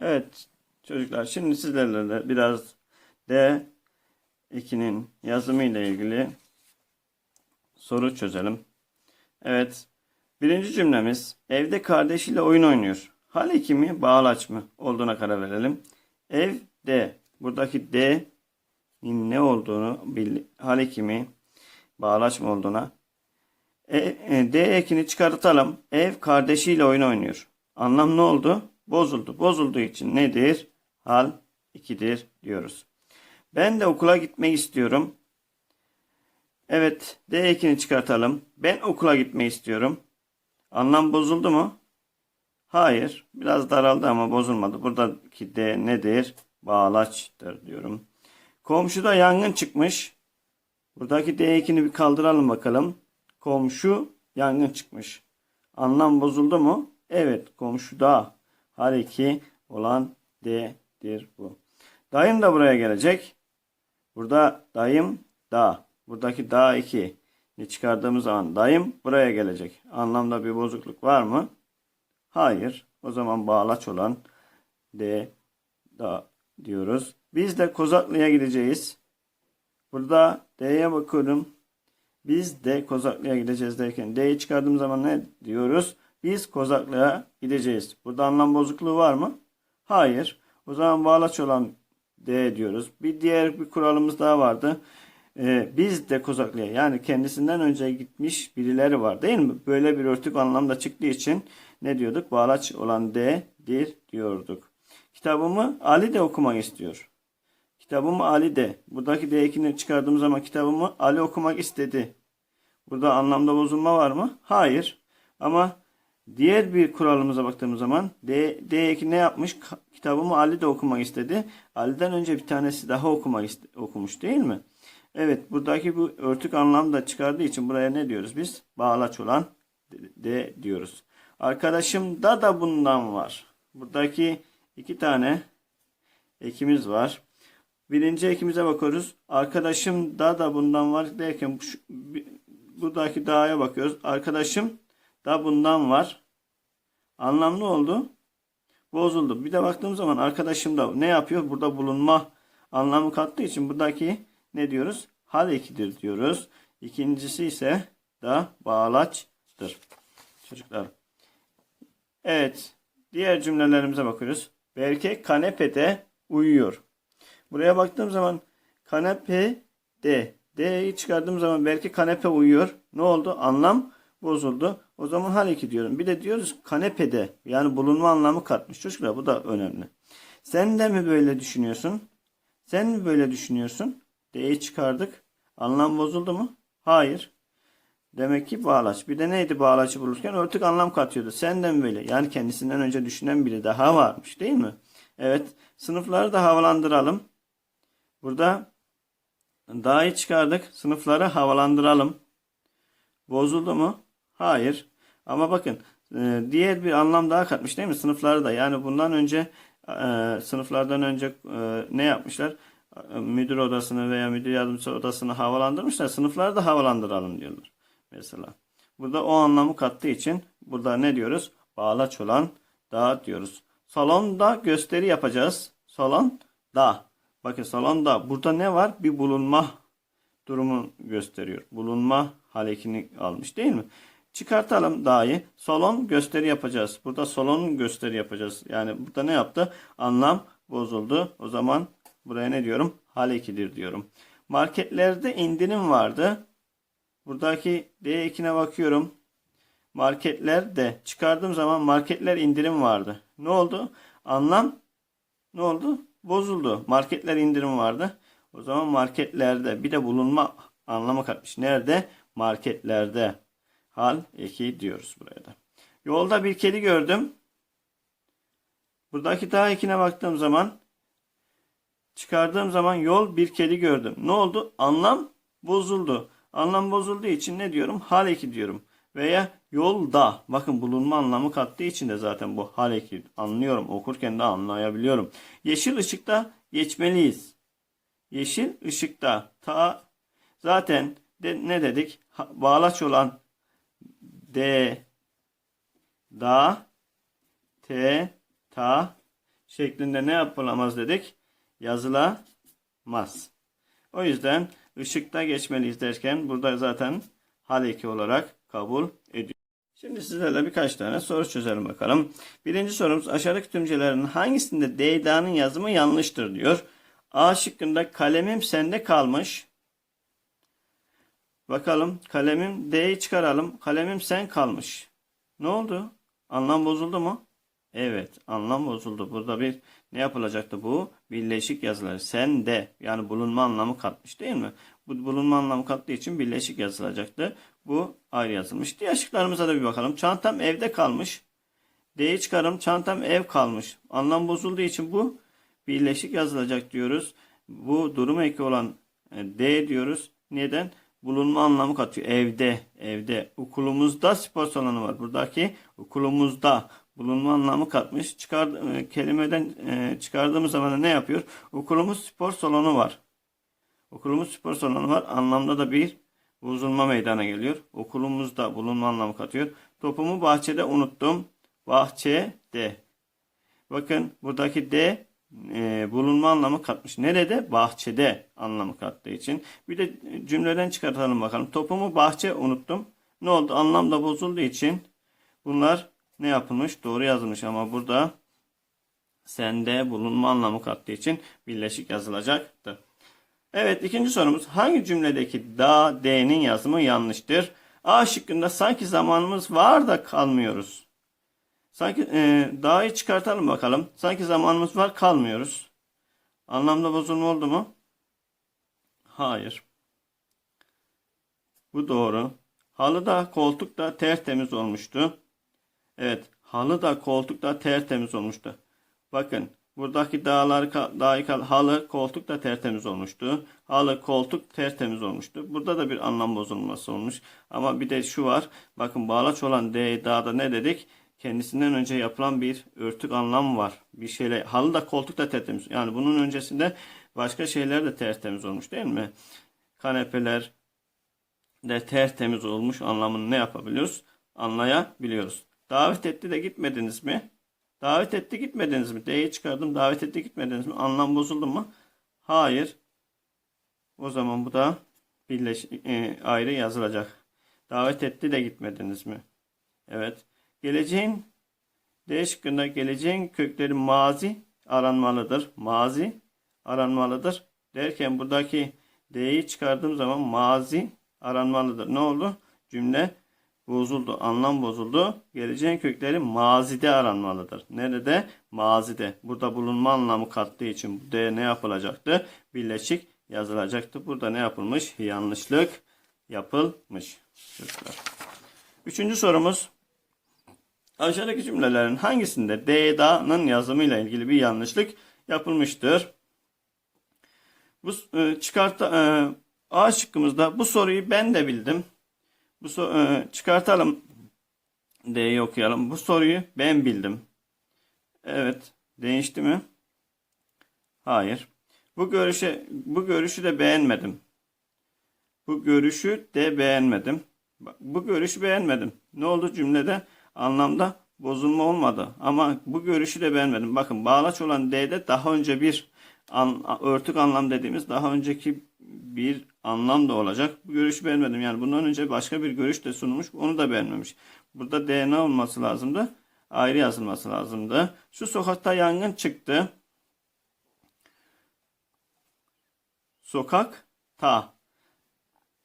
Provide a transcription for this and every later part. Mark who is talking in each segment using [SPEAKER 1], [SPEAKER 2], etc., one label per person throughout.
[SPEAKER 1] Evet çocuklar şimdi sizlerle de biraz D2'nin yazımı ile ilgili soru çözelim. Evet birinci cümlemiz evde kardeşiyle oyun oynuyor. Hal mi bağlaç mı olduğuna karar verelim. Evde buradaki D'nin ne olduğunu bil, hal mi bağlaç mı olduğuna e, e, D ekini çıkartalım. Ev kardeşiyle oyun oynuyor. Anlam ne oldu? Bozuldu. Bozulduğu için nedir? Hal 2'dir diyoruz. Ben de okula gitmek istiyorum. Evet, D ekini çıkartalım. Ben okula gitmek istiyorum. Anlam bozuldu mu? Hayır. Biraz daraldı ama bozulmadı. Buradaki D nedir? Bağlaçtır diyorum. Komşuda yangın çıkmış. Buradaki D ekini bir kaldıralım bakalım. Komşu yangın çıkmış. Anlam bozuldu mu? Evet, komşuda. Her iki olan D'dir bu. Dayım da buraya gelecek. Burada dayım da. Buradaki da 2 ni çıkardığımız zaman dayım buraya gelecek. Anlamda bir bozukluk var mı? Hayır. O zaman bağlaç olan D da diyoruz. Biz de Kozaklı'ya gideceğiz. Burada D'ye bakıyorum. Biz de Kozaklı'ya gideceğiz derken D'yi çıkardığım zaman ne diyoruz? Biz Kozaklı'ya gideceğiz. Burada anlam bozukluğu var mı? Hayır. O zaman bağlaç olan D diyoruz. Bir diğer bir kuralımız daha vardı. Ee, biz de Kozaklı'ya yani kendisinden önce gitmiş birileri var değil mi? Böyle bir örtük anlamda çıktığı için ne diyorduk? Bağlaç olan D'dir diyorduk. Kitabımı Ali de okumak istiyor. Kitabımı Ali de. Buradaki D2'ni çıkardığım zaman kitabımı Ali okumak istedi. Burada anlamda bozulma var mı? Hayır. Ama diğer bir kuralımıza baktığımız zaman D, D2 ne yapmış? Kitabımı Ali de okumak istedi. Ali'den önce bir tanesi daha okumak okumuş değil mi? Evet buradaki bu örtük anlamda çıkardığı için buraya ne diyoruz biz? Bağlaç olan D, diyoruz. Arkadaşımda da bundan var. Buradaki iki tane ekimiz var. Birinci ekimize bakıyoruz. Arkadaşım da da bundan var derken şu- buradaki dağa bakıyoruz. Arkadaşım da bundan var. Anlam ne oldu? Bozuldu. Bir de baktığım zaman arkadaşım da ne yapıyor? Burada bulunma anlamı kattığı için buradaki ne diyoruz? Hal ekidir diyoruz. İkincisi ise da bağlaçtır. Çocuklar. Evet. Diğer cümlelerimize bakıyoruz. Berke kanepede uyuyor. Buraya baktığım zaman kanepede D'yi çıkardığım zaman belki kanepe uyuyor. Ne oldu? Anlam bozuldu. O zaman hal iki diyorum. Bir de diyoruz kanepede yani bulunma anlamı katmış. Çocuklar bu da önemli. Sen de mi böyle düşünüyorsun? Sen mi böyle düşünüyorsun? D'yi çıkardık. Anlam bozuldu mu? Hayır. Demek ki bağlaç. Bir de neydi bağlaçı bulurken örtük anlam katıyordu. Senden mi böyle? Yani kendisinden önce düşünen biri daha varmış değil mi? Evet. Sınıfları da havalandıralım. Burada dahi çıkardık. Sınıfları havalandıralım. Bozuldu mu? Hayır. Ama bakın e, diğer bir anlam daha katmış değil mi? Sınıfları da. Yani bundan önce e, sınıflardan önce e, ne yapmışlar? E, Müdür odasını veya müdür yardımcısı odasını havalandırmışlar. Sınıfları da havalandıralım diyorlar. Mesela. Burada o anlamı kattığı için burada ne diyoruz? Bağlaç olan da diyoruz. Salonda gösteri yapacağız. Salon da. Bakın salonda burada ne var? Bir bulunma durumu gösteriyor. Bulunma halekini almış değil mi? Çıkartalım dahi. Salon gösteri yapacağız. Burada salon gösteri yapacağız. Yani burada ne yaptı? Anlam bozuldu. O zaman buraya ne diyorum? Halekidir diyorum. Marketlerde indirim vardı. Buradaki D2'ne bakıyorum. Marketlerde çıkardığım zaman marketler indirim vardı. Ne oldu? Anlam ne oldu? Bozuldu. Marketler indirim vardı. O zaman marketlerde bir de bulunma anlamı katmış. Nerede? Marketlerde. Hal eki diyoruz buraya da. Yolda bir kedi gördüm. Buradaki daha ekine baktığım zaman çıkardığım zaman yol bir kedi gördüm. Ne oldu? Anlam bozuldu. Anlam bozulduğu için ne diyorum? Hal eki diyorum. Veya yolda. Bakın bulunma anlamı kattığı için de zaten bu hal eki anlıyorum. Okurken de anlayabiliyorum. Yeşil ışıkta geçmeliyiz. Yeşil ışıkta ta zaten de, ne dedik? Ha- bağlaç olan D da T ta şeklinde ne yapılamaz dedik? Yazılamaz. O yüzden ışıkta geçmeliyiz derken burada zaten hal eki olarak kabul ediyor. Şimdi sizlerle birkaç tane soru çözelim bakalım. Birinci sorumuz aşağıdaki tümcelerin hangisinde Deyda'nın yazımı yanlıştır diyor. A şıkkında kalemim sende kalmış. Bakalım kalemim D'yi çıkaralım. Kalemim sen kalmış. Ne oldu? Anlam bozuldu mu? Evet anlam bozuldu. Burada bir ne yapılacaktı bu? Birleşik yazılar. Sen de yani bulunma anlamı katmış değil mi? Bu bulunma anlamı kattığı için birleşik yazılacaktı. Bu ayrı yazılmış. Diğer şıklarımıza da bir bakalım. Çantam evde kalmış. D'yi çıkarım. Çantam ev kalmış. Anlam bozulduğu için bu birleşik yazılacak diyoruz. Bu durum eki olan e, D diyoruz. Neden? Bulunma anlamı katıyor. Evde, evde. Okulumuzda spor salonu var. Buradaki okulumuzda bulunma anlamı katmış. Çıkar, e, kelimeden e, çıkardığımız zaman ne yapıyor? Okulumuz spor salonu var. Okulumuz spor salonu var. Anlamda da bir bozulma meydana geliyor. Okulumuzda bulunma anlamı katıyor. Topumu bahçede unuttum. Bahçede. Bakın buradaki D e, bulunma anlamı katmış. Nerede? Bahçede anlamı kattığı için. Bir de cümleden çıkartalım bakalım. Topumu bahçe unuttum. Ne oldu? Anlam da bozulduğu için bunlar ne yapılmış? Doğru yazılmış ama burada sende bulunma anlamı kattığı için birleşik yazılacaktı. Evet ikinci sorumuz. Hangi cümledeki da D'nin yazımı yanlıştır? A şıkkında sanki zamanımız var da kalmıyoruz. Sanki e, dağı çıkartalım bakalım. Sanki zamanımız var kalmıyoruz. Anlamda bozulma oldu mu? Hayır. Bu doğru. Halı da koltuk da tertemiz olmuştu. Evet. Halı da koltuk da tertemiz olmuştu. Bakın. Buradaki dağlar, dahi halı, koltuk da tertemiz olmuştu. Halı, koltuk tertemiz olmuştu. Burada da bir anlam bozulması olmuş. Ama bir de şu var. Bakın bağlaç olan D, dağda ne dedik? Kendisinden önce yapılan bir örtük anlam var. Bir şeyle halı da koltuk da tertemiz. Yani bunun öncesinde başka şeyler de tertemiz olmuş değil mi? Kanepeler de tertemiz olmuş anlamını ne yapabiliyoruz? Anlayabiliyoruz. Davet etti de gitmediniz mi? Davet etti gitmediniz mi? D'yi çıkardım. Davet etti gitmediniz mi? Anlam bozuldu mu? Hayır. O zaman bu da birleş, e, ayrı yazılacak. Davet etti de gitmediniz mi? Evet. Geleceğin D şıkkında geleceğin kökleri mazi aranmalıdır. Mazi aranmalıdır. Derken buradaki D'yi çıkardığım zaman mazi aranmalıdır. Ne oldu? Cümle bozuldu. Anlam bozuldu. Geleceğin kökleri mazide aranmalıdır. Nerede? Mazide. Burada bulunma anlamı kattığı için D ne yapılacaktı? Birleşik yazılacaktı. Burada ne yapılmış? Yanlışlık yapılmış. Çocuklar. Üçüncü sorumuz. Aşağıdaki cümlelerin hangisinde D'da'nın yazımıyla ilgili bir yanlışlık yapılmıştır? Bu e, çıkarta e, A şıkkımızda bu soruyu ben de bildim. Bu so e, çıkartalım. D'yi okuyalım. Bu soruyu ben bildim. Evet. Değişti mi? Hayır. Bu görüşe bu görüşü de beğenmedim. Bu görüşü de beğenmedim. Bu görüşü beğenmedim. Ne oldu cümlede? Anlamda bozulma olmadı. Ama bu görüşü de beğenmedim. Bakın bağlaç olan D'de daha önce bir an, örtük anlam dediğimiz daha önceki bir anlam da olacak. Bu görüşü beğenmedim. Yani bundan önce başka bir görüş de sunulmuş. Onu da beğenmemiş. Burada D ne olması lazımdı? Ayrı yazılması lazımdı. Şu sokakta yangın çıktı. Sokak ta.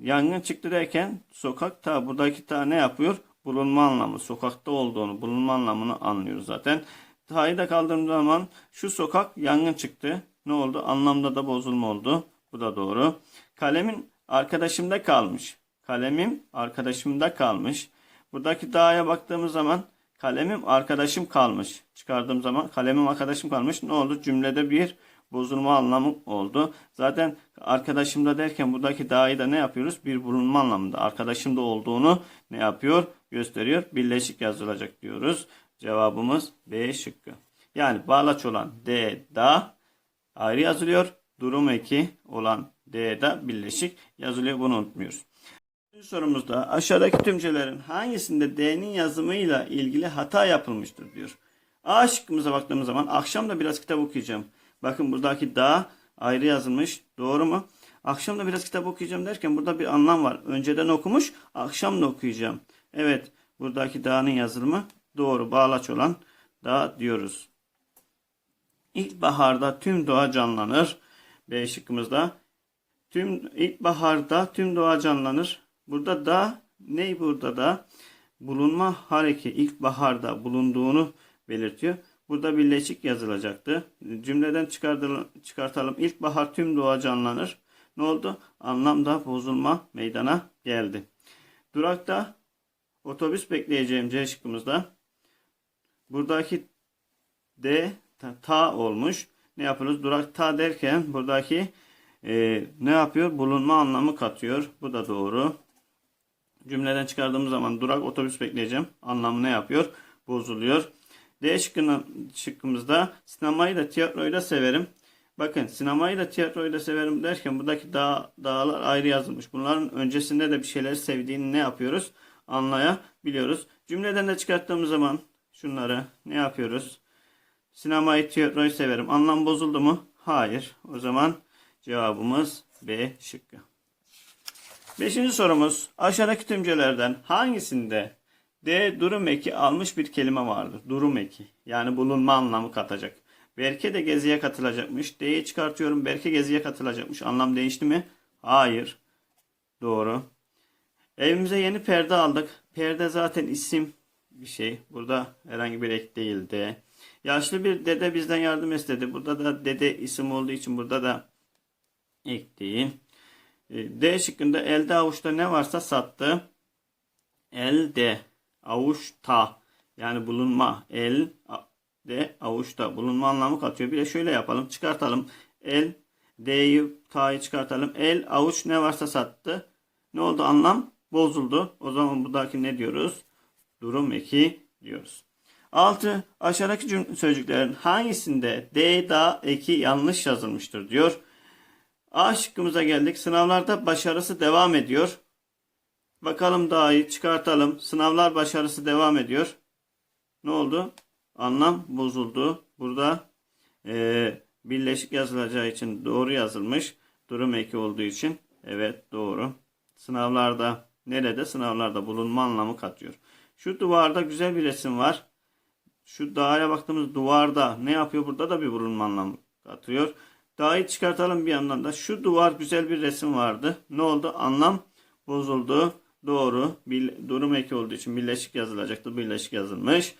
[SPEAKER 1] Yangın çıktı derken sokak ta buradaki ta ne yapıyor? Bulunma anlamı, sokakta olduğunu, bulunma anlamını anlıyoruz zaten. Ta'yı da kaldırdığım zaman şu sokak yangın çıktı. Ne oldu? Anlamda da bozulma oldu. Bu da doğru. Kalemin arkadaşımda kalmış. Kalemim arkadaşımda kalmış. Buradaki dağa baktığımız zaman kalemim arkadaşım kalmış. Çıkardığım zaman kalemim arkadaşım kalmış. Ne oldu? Cümlede bir bozulma anlamı oldu. Zaten arkadaşımda derken buradaki dahi da ne yapıyoruz? Bir bulunma anlamında. Arkadaşımda olduğunu ne yapıyor? Gösteriyor. Birleşik yazılacak diyoruz. Cevabımız B şıkkı. Yani bağlaç olan D da ayrı yazılıyor. Durum eki olan D da birleşik yazılıyor. Bunu unutmuyoruz. Üçüncü sorumuzda aşağıdaki tümcelerin hangisinde D'nin yazımıyla ilgili hata yapılmıştır diyor. A şıkkımıza baktığımız zaman akşam da biraz kitap okuyacağım. Bakın buradaki da ayrı yazılmış. Doğru mu? Akşam da biraz kitap okuyacağım derken burada bir anlam var. Önceden okumuş, akşam da okuyacağım. Evet, buradaki dağın yazılımı doğru, bağlaç olan dağ diyoruz. İlkbaharda tüm doğa canlanır. B şıkkımızda. Tüm ilkbaharda tüm doğa canlanır. Burada da ne burada da bulunma hareki ilkbaharda bulunduğunu belirtiyor. Burada birleşik yazılacaktı. Cümleden çıkartalım. İlkbahar tüm doğa canlanır. Ne oldu? Anlamda bozulma meydana geldi. Durakta otobüs bekleyeceğim C şıkkımızda. Buradaki D ta, ta olmuş. Ne yapıyoruz? Durak ta derken buradaki e, ne yapıyor? Bulunma anlamı katıyor. Bu da doğru. Cümleden çıkardığımız zaman durak otobüs bekleyeceğim. Anlamı ne yapıyor? Bozuluyor. D şıkkına, şıkkımızda sinemayı da tiyatroyu da severim. Bakın sinemayı da tiyatroyu da severim derken buradaki dağ, dağlar ayrı yazılmış. Bunların öncesinde de bir şeyleri sevdiğini ne yapıyoruz? Anlayabiliyoruz. Cümleden de çıkarttığımız zaman şunları ne yapıyoruz? Sinemayı tiyatroyu severim. Anlam bozuldu mu? Hayır. O zaman cevabımız B şıkkı. Beşinci sorumuz. Aşağıdaki tümcelerden hangisinde D durum eki almış bir kelime vardır? Durum eki. Yani bulunma anlamı katacak. Berke de geziye katılacakmış. D'yi çıkartıyorum. Berke geziye katılacakmış. Anlam değişti mi? Hayır. Doğru. Evimize yeni perde aldık. Perde zaten isim bir şey. Burada herhangi bir ek değil D. Yaşlı bir dede bizden yardım istedi. Burada da dede isim olduğu için burada da ek değil. E, D şıkkında elde avuçta ne varsa sattı. Elde avuçta yani bulunma el de avuçta bulunma anlamı katıyor. Bir de şöyle yapalım çıkartalım. El D'yi ta'yı çıkartalım. El avuç ne varsa sattı. Ne oldu anlam? Bozuldu. O zaman buradaki ne diyoruz? Durum eki diyoruz. 6. Aşağıdaki cümle sözcüklerin hangisinde D, da, eki yanlış yazılmıştır diyor. A şıkkımıza geldik. Sınavlarda başarısı devam ediyor. Bakalım dahi çıkartalım. Sınavlar başarısı devam ediyor. Ne oldu? Anlam bozuldu. Burada e, birleşik yazılacağı için doğru yazılmış. Durum eki olduğu için evet doğru. Sınavlarda nerede? Sınavlarda bulunma anlamı katıyor. Şu duvarda güzel bir resim var. Şu dağa baktığımız duvarda ne yapıyor? Burada da bir bulunma anlamı katıyor. Dağı çıkartalım bir yandan da. Şu duvar güzel bir resim vardı. Ne oldu? Anlam bozuldu. Doğru. Bir, durum eki olduğu için birleşik yazılacaktı. Birleşik yazılmış.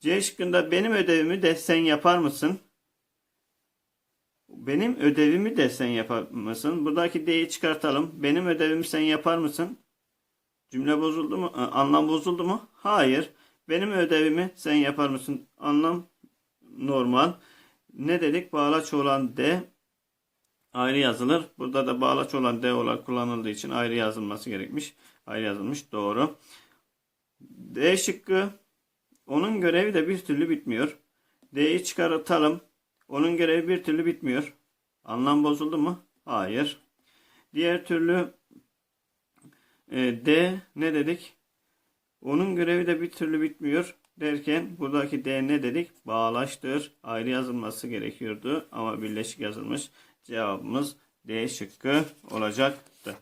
[SPEAKER 1] C şıkkında benim ödevimi de sen yapar mısın? Benim ödevimi de sen yapar mısın? Buradaki D'yi çıkartalım. Benim ödevimi sen yapar mısın? Cümle bozuldu mu? Anlam bozuldu mu? Hayır. Benim ödevimi sen yapar mısın? Anlam normal. Ne dedik? Bağlaç olan D ayrı yazılır. Burada da bağlaç olan D olarak kullanıldığı için ayrı yazılması gerekmiş. Ayrı yazılmış. Doğru. D şıkkı onun görevi de bir türlü bitmiyor. D'yi çıkartalım. Onun görevi bir türlü bitmiyor. Anlam bozuldu mu? Hayır. Diğer türlü e, D ne dedik? Onun görevi de bir türlü bitmiyor derken buradaki D ne dedik? Bağlaştır. Ayrı yazılması gerekiyordu ama birleşik yazılmış. Cevabımız D şıkkı olacaktı.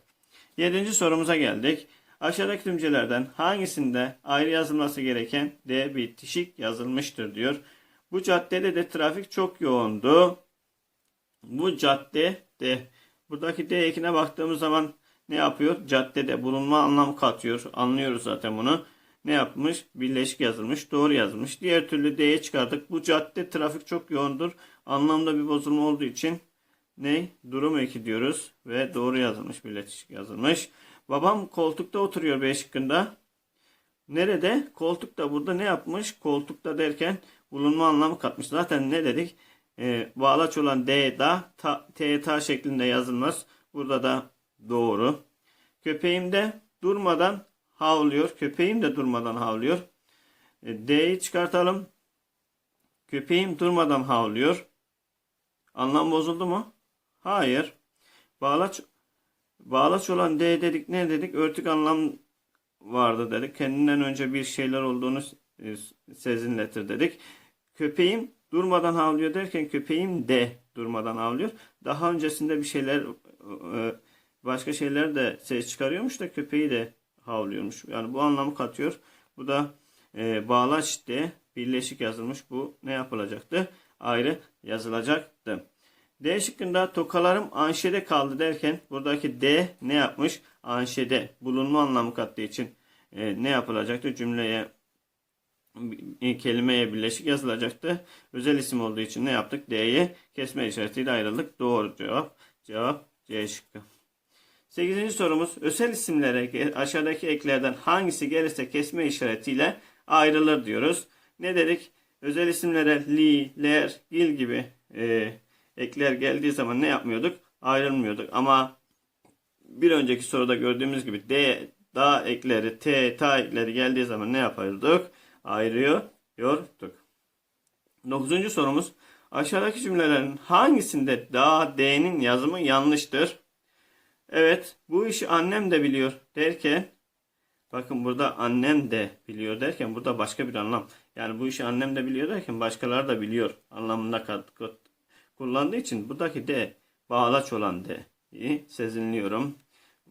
[SPEAKER 1] Yedinci sorumuza geldik. Aşağıdaki tümcelerden hangisinde ayrı yazılması gereken D bitişik yazılmıştır diyor. Bu caddede de trafik çok yoğundu. Bu cadde de buradaki D ekine baktığımız zaman ne yapıyor? Caddede bulunma anlamı katıyor. Anlıyoruz zaten bunu. Ne yapmış? Birleşik yazılmış. Doğru yazılmış. Diğer türlü D'ye çıkardık. Bu cadde trafik çok yoğundur. Anlamda bir bozulma olduğu için ne? Durum eki diyoruz. Ve doğru yazılmış. Birleşik yazılmış. Babam koltukta oturuyor B şıkkında. Nerede? Koltukta. Burada ne yapmış? Koltukta derken bulunma anlamı katmış. Zaten ne dedik? Ee, bağlaç olan D da ta, T ta şeklinde yazılmaz. Burada da doğru. Köpeğim de durmadan havlıyor. Köpeğim de durmadan havlıyor. E, D'yi çıkartalım. Köpeğim durmadan havlıyor. Anlam bozuldu mu? Hayır. Bağlaç bağlaç olan D dedik ne dedik? Örtük anlam vardı dedik. Kendinden önce bir şeyler olduğunu e, sezinletir dedik. köpeğim durmadan havlıyor derken köpeğim de durmadan havlıyor. Daha öncesinde bir şeyler e, başka şeyler de ses çıkarıyormuş da köpeği de havlıyormuş. Yani bu anlamı katıyor. Bu da e, bağlaç de birleşik yazılmış. Bu ne yapılacaktı? Ayrı yazılacaktı. D şıkkında tokalarım anşede kaldı derken buradaki D ne yapmış? Anşede bulunma anlamı kattığı için e, ne yapılacaktı? Cümleye e, kelimeye birleşik yazılacaktı. Özel isim olduğu için ne yaptık? D'ye kesme işaretiyle ayrıldık. Doğru cevap. Cevap C şıkkı. 8. sorumuz özel isimlere aşağıdaki eklerden hangisi gelirse kesme işaretiyle ayrılır diyoruz. Ne dedik? Özel isimlere li, ler, gil gibi e, ekler geldiği zaman ne yapmıyorduk? Ayrılmıyorduk. Ama bir önceki soruda gördüğümüz gibi D, da ekleri, T, ta ekleri geldiği zaman ne yapıyorduk? Ayırıyorduk. Dokuzuncu sorumuz. Aşağıdaki cümlelerin hangisinde da, D'nin yazımı yanlıştır? Evet, bu işi annem de biliyor derken bakın burada annem de biliyor derken burada başka bir anlam. Yani bu işi annem de biliyor derken başkaları da biliyor anlamında kullandığı için buradaki de bağlaç olan de'yi sezinliyorum.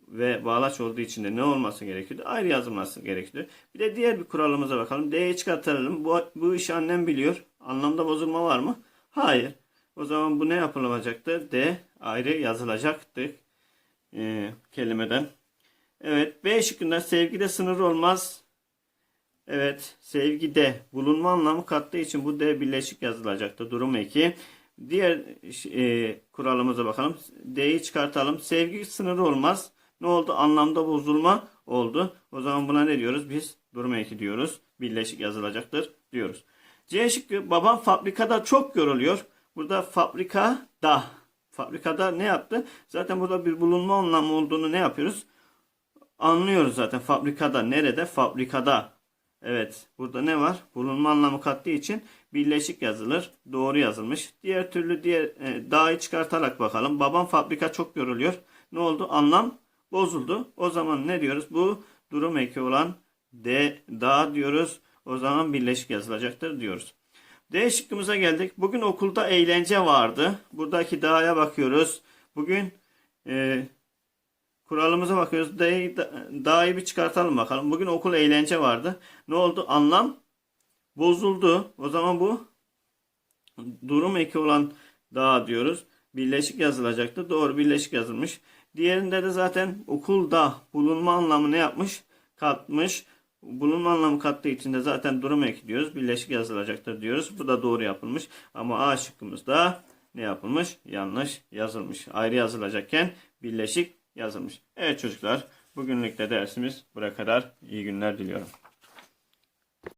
[SPEAKER 1] Ve bağlaç olduğu için de ne olması gerekiyordu? Ayrı yazılması gerekiyordu. Bir de diğer bir kuralımıza bakalım. D'yi çıkartalım. Bu, bu işi annem biliyor. Anlamda bozulma var mı? Hayır. O zaman bu ne yapılacaktı? D ayrı yazılacaktı e, kelimeden. Evet. B şıkkında sevgide sınır olmaz. Evet. Sevgide bulunma anlamı kattığı için bu D birleşik yazılacaktı. Durum 2. Diğer e, kuralımıza bakalım. D'yi çıkartalım. Sevgi sınırı olmaz. Ne oldu? Anlamda bozulma oldu. O zaman buna ne diyoruz? Biz durum 2 diyoruz. Birleşik yazılacaktır diyoruz. C şıkkı babam fabrikada çok yoruluyor. Burada fabrikada fabrikada ne yaptı? Zaten burada bir bulunma anlamı olduğunu ne yapıyoruz? Anlıyoruz zaten fabrikada. Nerede? Fabrikada. Evet. Burada ne var? Bulunma anlamı kattığı için birleşik yazılır. Doğru yazılmış. Diğer türlü diğer e, dağı çıkartarak bakalım. Babam fabrika çok yoruluyor. Ne oldu? Anlam bozuldu. O zaman ne diyoruz? Bu durum eki olan D dağ diyoruz. O zaman birleşik yazılacaktır diyoruz. D şıkkımıza geldik. Bugün okulda eğlence vardı. Buradaki dağa bakıyoruz. Bugün e, kuralımıza bakıyoruz. D'yi, dağı bir çıkartalım bakalım. Bugün okul eğlence vardı. Ne oldu? Anlam bozuldu. O zaman bu durum eki olan dağ diyoruz. Birleşik yazılacaktı. Doğru birleşik yazılmış. Diğerinde de zaten okulda bulunma anlamı ne yapmış? Katmış. Bulunma anlamı kattığı için de zaten durum eki diyoruz. Birleşik yazılacaktır diyoruz. Bu da doğru yapılmış. Ama A şıkkımızda ne yapılmış? Yanlış yazılmış. Ayrı yazılacakken birleşik yazılmış. Evet çocuklar bugünlük de dersimiz buraya kadar. İyi günler diliyorum.